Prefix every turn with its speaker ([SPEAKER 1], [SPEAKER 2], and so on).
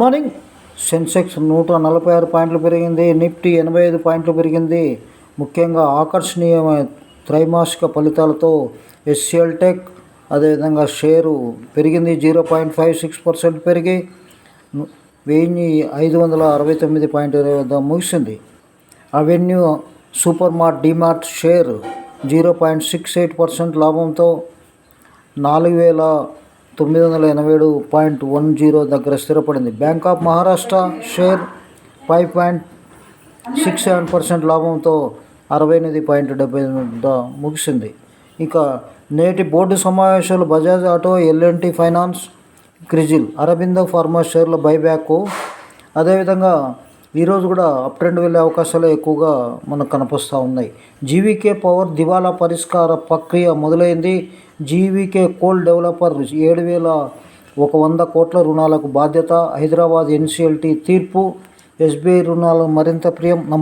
[SPEAKER 1] Morning. Sensex నూట నలభై ఆరు పాయింట్లు పెరిగింది. నిఫ్టీ ఎనభై ఐదు పాయింట్లు పెరిగింది. ముఖ్యంగా ఆకర్షణీయమైన త్రైమాసిక ఫలితాలతో ఎస్సిఎల్ టెక్ అదేవిధంగా షేరు పెరిగింది. Zero point five six percent పెరిగి వెయ్యి ఐదు వందల అరవై తొమ్మిది పాయింట్ ఇరవై వద్ద ముగిసింది. Avenue super mart DMart share zero point six eight percent లాభంతో నాలుగు వేల తొమ్మిది వందల ఎనభై ఏడు పాయింట్ వన్ జీరో దగ్గర స్థిరపడింది. Bank of Maharashtra share five point six seven percent లాభంతో అరవై ఎనిమిది పాయింట్ డెబ్బై ముగిసింది. ఇంకా నేటి బోర్డు సమావేశాలు Bajaj auto LNT finance CRISIL Aurobindo pharma షేర్ల బైబ్యాక్ అదేవిధంగా ఈరోజు కూడా అప్ ట్రెండ్ వెళ్ళే అవకాశాలు ఎక్కువగా మనకు కనిపిస్తూ ఉన్నాయి. జీవీకే పవర్ దివాలా పరిష్కార ప్రక్రియ మొదలైంది. జీవీకే కోల్ డెవలపర్ ఏడు వేల ఒక వంద కోట్ల రుణాలకు బాధ్యత. హైదరాబాద్ ఎన్సీఎల్టీ తీర్పు. ఎస్బీఐ రుణాలు మరింత ప్రియం.